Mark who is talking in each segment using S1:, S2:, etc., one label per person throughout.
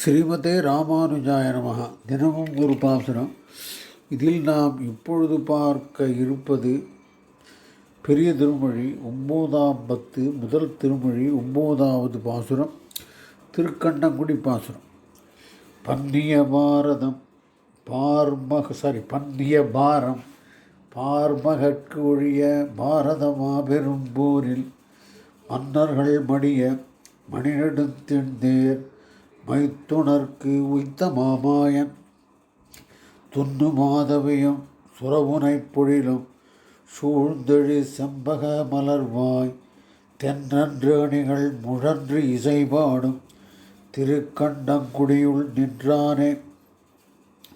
S1: ஸ்ரீமதே ராமானுஜாய நமகா தினமும் ஒரு பாசுரம். இதில் நாம் இப்பொழுது பார்க்க இருப்பது பெரிய திருமொழி ஒம்போதாம் பத்து முதல் திருமொழி ஒம்போதாவது பாசுரம் திருக்கண்ணங்குடி பாசுரம். பன்னிய பாரதம் பார்மக சாரி பன்னிய பாரம் பார்மகற்கு ஒழிய பாரத மாபெரும் போரில் மன்னர்கள் மடிய மணிநெடுந்தெழுந்தேர் மைத்துணர்க்கு உய்த்த மாமாயன். துண்ணு மாதவியும் சுரவுனைப் பொழிலும் சூழ்ந்தெழு செம்பக மலர்வாய். தென்னன்று அணிகள் முழன்று இசைபாடும் திருக்கண்டங்குடியுள் நின்றானே.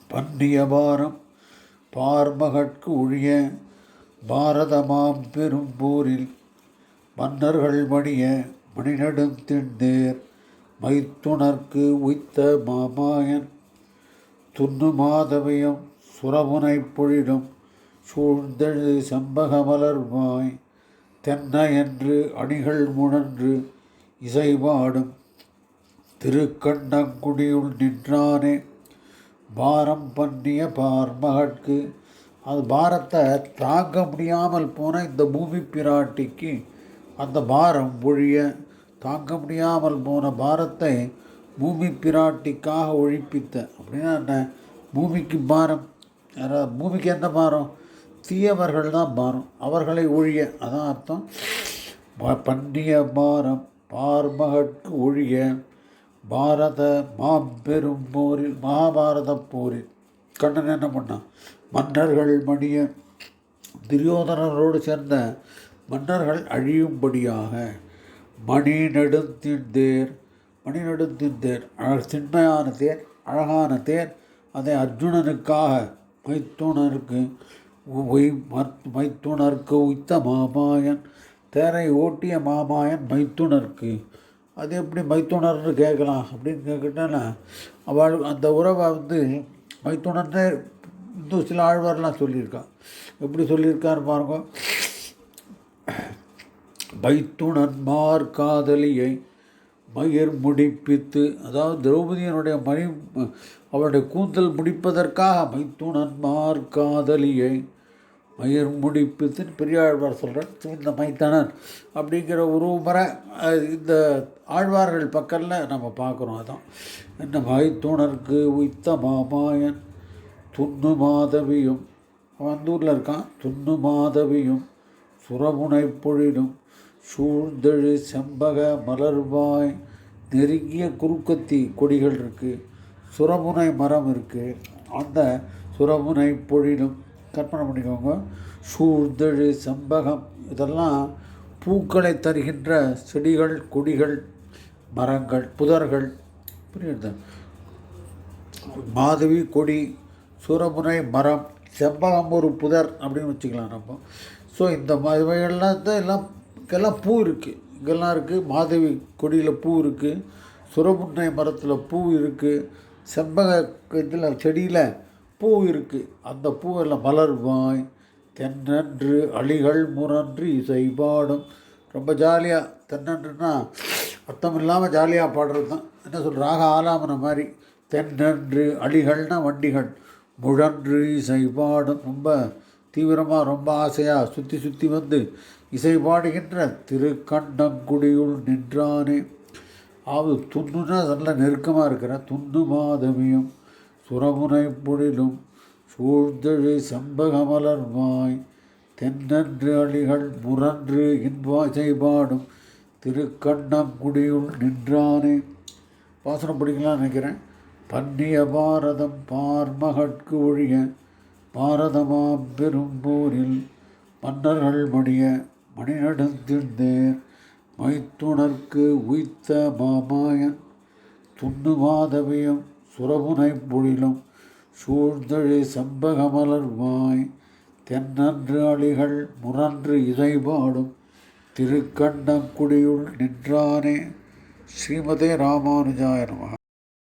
S1: பன்னிய பாரம் பார்மகற்கு ஒழிய பாரதமாம் பெரும்பூரில் மன்னர்கள் மன்னர்கள் மணிய மணிநெடுந்திண்டேர் மைத்துணர்க்கு உய்த்த மாமாயன் துண்ணு மாதவியம் சுரமுனைப் பொழிடும் சூழ்ந்தெழு செம்பக மலர்வாய் தென்ன என்று அணிகள் முழன்று இசைவாடும் திருக்கண்ணங்குடியுள் நின்றானே. பாரம் பண்ணிய பார்மகற்கு அது பாரத்தை தாங்க முடியாமல் போன இந்த பூமி பிராட்டிக்கு அந்த பாரம் ஒழிய தாங்க முடியாமல் போன பாரத்தை பூமி பிராட்டிக்காக ஒழிப்பித்த. அப்படின்னா என்ன? பூமிக்கு பாரம். யாராவது பூமிக்கு என்ன பாரம்? தீயவர்கள் தான் பாரம். அவர்களை ஒழிய. அதான் அர்த்தம். ப- பன்னிய பாரம். பார்மகற்கு ஒழிய. பாரத மாபெரும் போரில் மகாபாரத போரில். கண்ணன் என்ன பண்ணான்? மன்னர்கள் மணிய துரியோதனரோடு சேர்ந்த மன்னர்கள் அழியும்படியாக மணி நெடுந்திந்தேர் மணி நெடுந்திந்தேர் அழ திண்மையான தேர் அழகான தேர் அதை அர்ஜுனனுக்காக மைத்துனருக்கு உய் மத்- மைத்துனருக்கு உய்த்த மாமாயன் தேரை ஓட்டிய மாமாயன் மைத்துனருக்கு அது எப்படி மைத்துனர்னு கேட்கலாம் அப்படின்னு கேட்கிட்டேன்னா அவள் அந்த உறவை வந்து மைத்துனர்னே இன்னும் சில ஆழ்வார்லாம் சொல்லியிருக்கான் எப்படி சொல்லியிருக்காரு பாருங்க. மைத்துணன்மார் காதலியை மயிர் முடிப்பித்து அதாவது திரௌபதியினுடைய மணி அவளுடைய கூந்தல் முடிப்பதற்காக மைத்துணன்மார் காதலியை மயிர் முடிப்பித்துன்னு பெரியாழ்வார் சொல்கிறார் இந்த மைத்தனன் அப்படிங்கிற ஒரு முறை இந்த ஆழ்வார்கள் பக்கத்தில் நம்ம பார்க்குறோம் அதான். என்ன மைத்துணருக்கு உய்த்த மாமாயன் துண்ணு மாதவியும் அவன் ஊரில் இருக்கான் துண்ணு மாதவியும் சுரமுனை பொழிலும் சூழ்ந்தழு செம்பக மலர்வாய் நெருங்கிய குறுக்கத்தி கொடிகள் இருக்குது சுரமுனை மரம் இருக்குது அந்த சுரமுனை பொழிலும். கற்பனை பண்ணிக்கோங்க. சூழ்ந்தழு செம்பகம். இதெல்லாம் பூக்களை தருகின்ற செடிகள் கொடிகள் மரங்கள் புதர்கள். புரியுது? மாதவி கொடி சூரமுனை மரம் செம்பகம் ஒரு புதர் அப்படின்னு வச்சுக்கலாம் நம்ம. ஸோ இந்த மாதிரி இவைகள்லாம் தான் எல்லாம் இங்கெல்லாம் பூ இருக்குது இங்கெல்லாம் இருக்குது மாதவி கொடியில் பூ இருக்குது சுரமுனை மரத்தில் பூ இருக்குது செம்பக இதில் செடியில் பூ இருக்குது அந்த பூவெல்லாம் மலர்வாய். தென்னன்று அழிகள் முரன்று இசை பாடும். ரொம்ப ஜாலியாக தென்னன்றுன்னா அர்த்தம் இல்லாமல் ஜாலியாக பாடுறது தான். என்ன சொல்கிறாங்க ஆலாமன மாதிரி. தென்னன்று அழிகள்னா வண்டிகள். முழன்று இசை பாடும். ரொம்ப தீவிரமாக ரொம்ப ஆசையாக சுற்றி சுற்றி வந்து இசை பாடுகின்ற திருக்கண்ணங்குடியுள் நின்றானே. ஆவது துண்ணுன்னா நல்ல நெருக்கமாக இருக்கிற துண்ணு மாதவியும் சுரமுனை பொழிலும் சூழ்ந்தழு சம்பகமலர்வாய் தென்னன்று அழிகள் முரன்று இன்வாசை பாடும் திருக்கண்ணங்குடியுள் நின்றானே. பாசனம் பிடிக்கலாம்னு நினைக்கிறேன். பன்னிய பாரதம் பார்மகட்கு ஒழிய பாரதமாம் பெரும்பூரில் மன்னர்கள் மடிய மணிநடுந்திருந்தேர். மைத்துணர்க்கு உய்த்த மாமாயன் துண்ணுமாதவியம் சுரபுனை பொழிலும் சூழ்ந்தழி செம்பகமலர்வாய் தென்னன்று அழிகள் முரன்று இசைபாடும் திருக்கண்ணங்குடியுள் நின்றானே. ஸ்ரீமதே ராமானுஜாய